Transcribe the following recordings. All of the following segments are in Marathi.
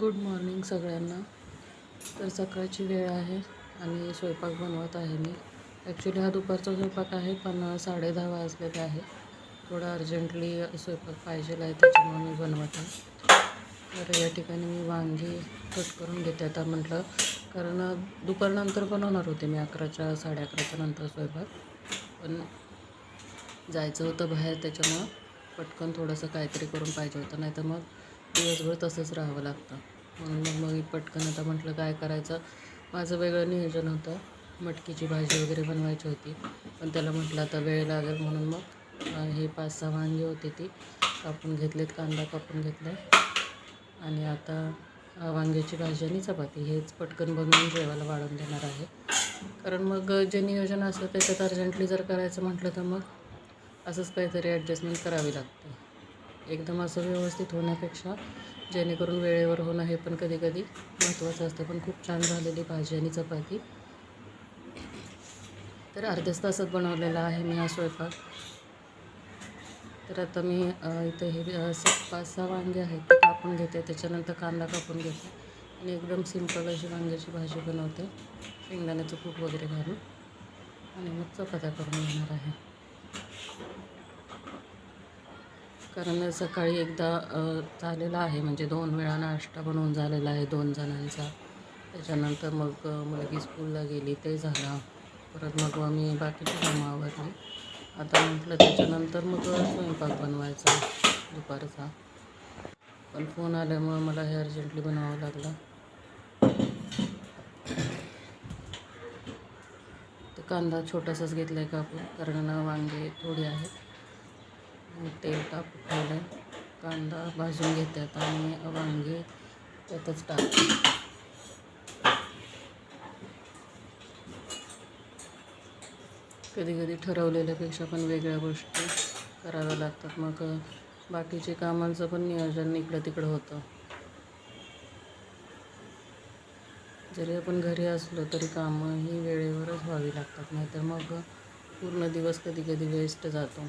गुड मॉर्निंग सगळ्यांना. तर सकाळची वेळ आहे आणि स्वयंपाक बनवत आहे मी. ॲक्च्युली हा दुपारचा स्वयंपाक आहे पण साडेदहा वाजलेला आहे. थोडा अर्जंटली स्वयंपाक पाहिजेला आहे त्याच्यामुळे मी बनवत आहे. तर या ठिकाणी मी वांगी कट करून घेते आता म्हटलं. कारण दुपारनंतर बनवणार होते मी अकराच्या साडे अकराच्या नंतर स्वयंपाक. पण जायचं होतं बाहेर त्याच्यामुळं पटकन थोडंसं काहीतरी करून पाहिजे होतं. नाही तर मग दिवसभर तसंच राहावं लागतं. म्हणून मग मग पटकन आता म्हटलं काय करायचं? माझं वेगळं नियोजन होतं. मटकीची भाजी वगैरे बनवायची होती. पण त्याला म्हटलं आता वेळ लागेल म्हणून मग हे पाच सहा वांगी होते ती कापून घेतलेत कांदा कापून घेतला आणि आता वांग्याची भाजी आणि चपाती हेच पटकन बनवून जेवायला वाढून देणार आहे. कारण मग जे नियोजन असतं त्याच्यात अर्जंटली जर करायचं म्हटलं तर मग असंच काहीतरी ॲडजस्टमेंट करावी लागते. एकदम असं व्यवस्थित होण्यापेक्षा जेणेकरून वेळेवर होणं हे पण कधी कधी महत्त्वाचं असतं. पण खूप छान झालेली भाजी आणि चपाती. तर अर्ध्याच तासात बनवलेला आहे मी हा स्वयंपाक. तर आता मी इथे इथं हे स- पाच सहा वांगे आहेत ते कापून घेते. त्याच्यानंतर कांदा कापून घेते. आणि एकदम सिंपल अशी वांग्याची भाजी बनवते. शेंगदाण्याचं कूट वगैरे घालून. आणि मग चपात्या करून घेणार आहे. कारण सकाळी एकदा झालेला आहे. म्हणजे दोन वेळा नाश्ता बनवून झालेला आहे दोन जणांचा. त्याच्यानंतर मग मुलगी स्कूलला गेली ते झालं. परत मग मी बाकीची कामं आवरली. आता म्हटलं त्याच्यानंतर मग स्वयंपाक बनवायचा दुपारचा. पण फोन आल्यामुळं मला हे अर्जंटली बनवावं लागलं. तर कांदा छोटासाच घेतला आहे कापून कारण वांगे थोडी आहेत. तेल टाकून ठेवलं कांदा भाजून घेतात आणि वांगे त्यातच टाक कधी कधी ठरवलेल्यापेक्षा पण वेगळ्या गोष्टी कराव्या लागतात. मग बाकीचे कामांचं पण नियोजन इकडं तिकडं होतं. जरी आपण घरी असलो तरी कामं ही वेळेवरच व्हावी लागतात. नाहीतर मग पूर्ण दिवस कधी कधी वेस्ट जातो.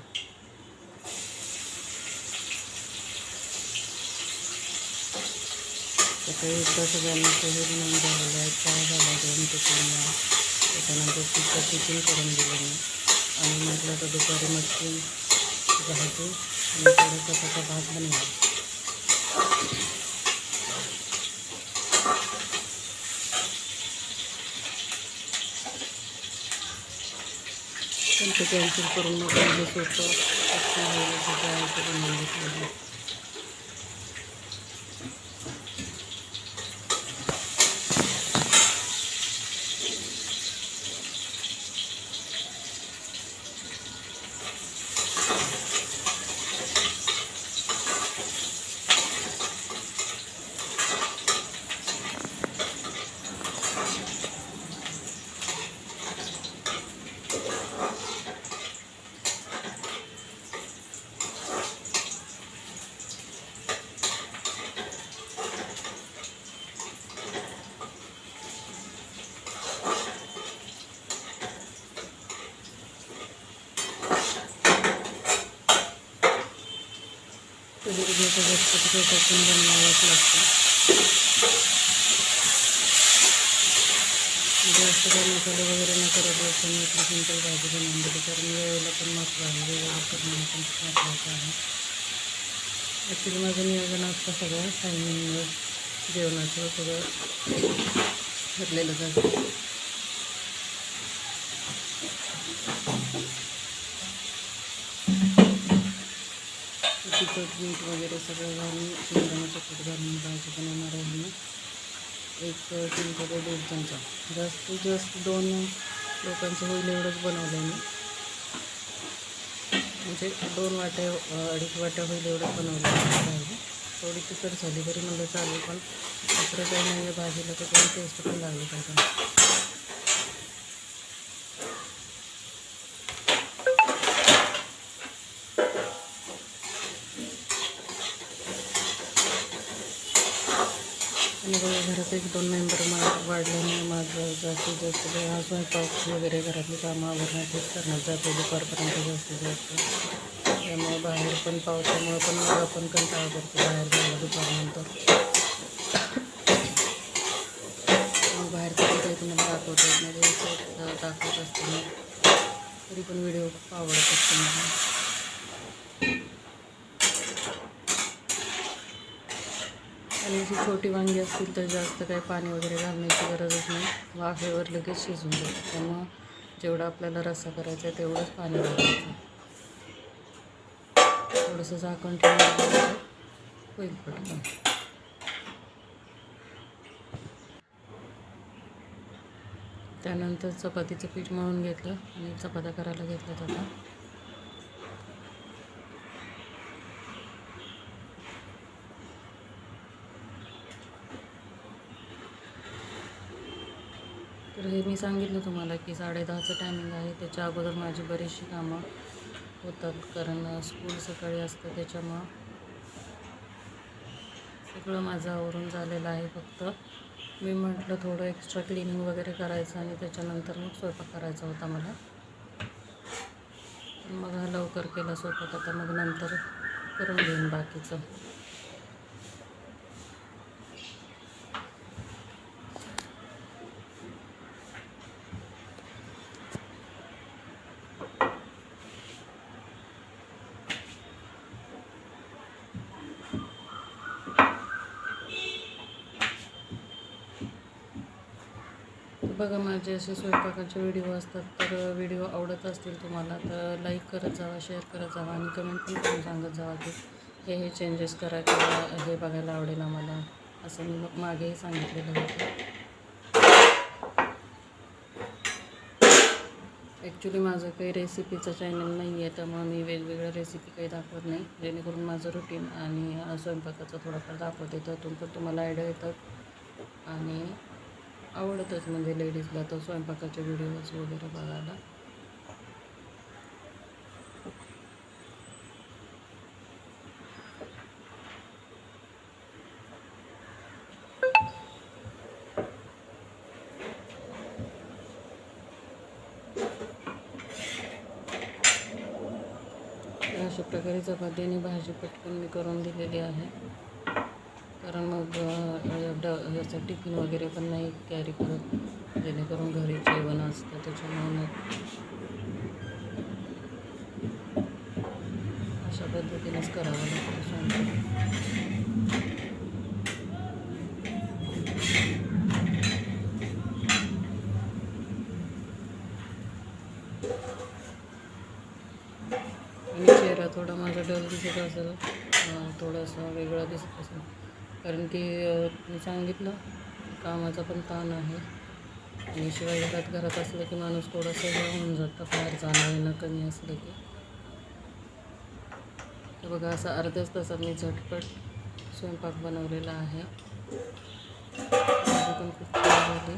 सकाळी एकदा सगळ्यांना पोहे बनवून झालेले आहेत चहा झाला दोन ते तीन वेळा. त्याच्यानंतर तिथं टिफिन करून दिलं मी. आणि म्हटलं तर दुपारी मच्छी भाजी आणि थोडा चपाता भात बनवा. पण कॅन्सल करून मग म्हणजे सोपं. होईल असं काय ते बनवून घेतलेलं कधी कधी म्हणजे असं झटपट टाकून बनवावंच लागतं. जास्त काही मसाले वगैरे न करत असं मी आपली सिंपल भाजी बनवून दिली कारण वेळेला पण मस्त आहे वेळेवर करणं पण खूप महत्त्वाचं आहे. ॲक्च्युली माझं नियोजन असतं सगळं टायमिंग जेवणाचं सगळं. ठरलेलं जातं तिखट मीठ वगैरे सगळं घालून शेंगदाण्याचं पीठ घालून भाजी बनवणार आहे मी एक चमचा ते चमचा जास्तीत जास्त दोन लोकांचं होईल एवढंच बनवलं आहे मी. म्हणजे दोन वाट्या अडीच वाट्या होईल एवढंच बनवलं भाजी थोडी तिखट झाली तरी म्हणलं चालेल पण दुसरं काही नाही भाजीला तर थोडी टेस्ट पण लागली पाहिजे. त्यामुळे घरात एक दोन मेंबर मला वाढल्यामुळे माझं जास्तीत जास्त वेळ हा स्वयंपाक वगैरे घरातली कामं आवरण्यात तेच करणं जाते दुपारपर्यंत जास्तीत जास्त. त्यामुळे बाहेर पण पावसामुळे पण मला पण कंटाळा करतो बाहेर जायला दुपारनंतर. बाहेरचं पण काही तुम्हाला दाखवत नाही दाखवत असते तरी पण व्हिडिओ खूप आवडत असतो मला. आणि अशी छोटी वांगी असतील तर जास्त काही पाणी वगैरे घालण्याची गरजच नाही. वाफेवर लगेच शिजून जातं त्यामुळं जेवढा आपल्याला रस्सा करायचा आहे तेवढंच पाणी घालायचं. थोडंसं झाकण ठेवून होईल पटकन. त्यानंतर चपातीचं पीठ मळून घेतलं आणि चपात्या करायला घेतल्या आता. तर हे मी सांगितलं तुम्हाला की साडेदहाचं टायमिंग आहे. त्याच्या अगोदर माझी बरीचशी कामं होतात कारण स्कूल सकाळी असतं त्याच्यामुळं सगळं माझं आवरून झालेलं आहे फक्त. मी म्हटलं थोडं एक्स्ट्रा क्लिनिंग वगैरे करायचं आणि त्याच्यानंतर मग स्वयंपाक करायचा होता मला. मग हा लवकर केला स्वयंपाक आता मग नंतर करून घेईन बाकीचं. बघा माझे असे स्वयंपाकाचे व्हिडिओ असतात तर व्हिडिओ आवडत असतील तुम्हाला तर लाईक करत जावा शेअर करत जावा आणि कमेंट पण करून सांगत जावा की हे हे चेंजेस करा किंवा हे बघायला आवडेल आम्हाला. असं मी मग मागेही सांगितलेलं होतं. ॲक्च्युली माझं काही रेसिपीचं चॅनल नाही आहे त्यामुळे मी वेगवेगळ्या रेसिपी काही दाखवत नाही. जेणेकरून माझं रुटीन आणि स्वयंपाकाचं थोडंफार दाखवते त्यातून पण तुम्हाला आयडिया येतात. आणि आवडतच म्हणजे लेडीजला तर स्वयंपाकाचे व्हिडिओज वगैरे बघायला. अशा प्रकारे चपाती आणि भाजी पटकन मी करून दिलेली आहे. कारण मग एवढं टिफिन वगैरे पण नाही कॅरी करत. जेणेकरून घरी जेवण असतं त्याच्यामुळे अशा पद्धतीनेच करावं लागतं स्वयंपाक. आणि चेहरा थोडा माझा डल दिसत असेल थोडासा वेगळा दिसत असेल. कारण की मी सांगितलं कामाचा पण ताण आहे. आणि शिवाय घरात घरात असलं की माणूस थोडंसं हे होऊन जातं बाहेर जाणं येणं कमी असलं की. तर बघा असं अर्ध्याच तासात मी झटपट स्वयंपाक बनवलेला आहे. पण खूप छान झाली.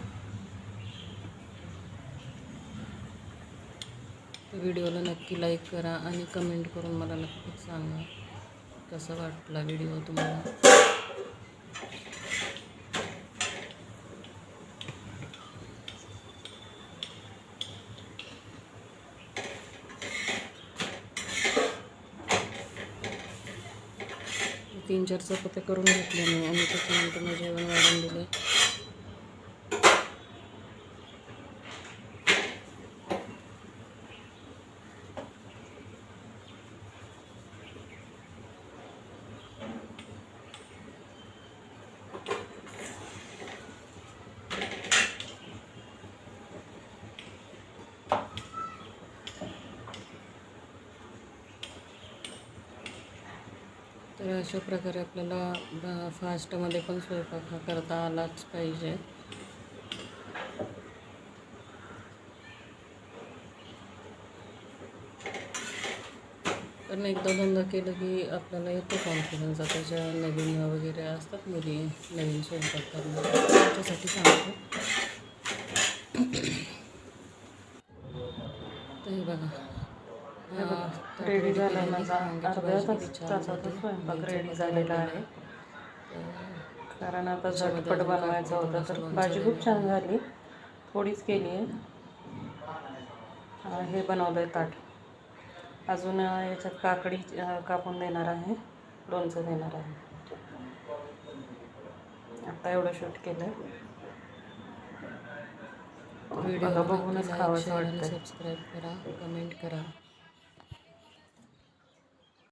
व्हिडिओला नक्की लाईक करा आणि कमेंट करून मला नक्कीच सांगा कसा वाटला व्हिडिओ तुम्हाला? तीन चार चपात्या करून घेतल्या मी आणि त्याच्यानंतर मी जेवण वाढून दिले. तर अशा प्रकारे आपल्याला फास्टमध्ये पण स्वयंपाक हा करता आलाच पाहिजे. कारण एकदा दोनदा केलं की आपल्याला येतो कॉन्फिडन्स आता ज्या नवीन वगैरे असतात मुली नवीन स्वयंपाक करणार त्याच्यासाठी सांगतो तर हे बघा हा, ताट रेडी झाला केलेली माझा. अर्ध्या तास. स्वयंपाक रेडी झालेला. आहे. कारण आता झटपट बनवायचं होतं तर भाजी खूप छान झाली. थोडीच केली आहे. हा, बनवलं आहे ताट. अजून याच्यात काकडी कापून देणार आहे. लोणचं देणार आहे. आता एवढं शूट केलं व्हिडिओ बघा, बघूनच आणि वाटतंय. सबस्क्राईब करा कमेंट करा.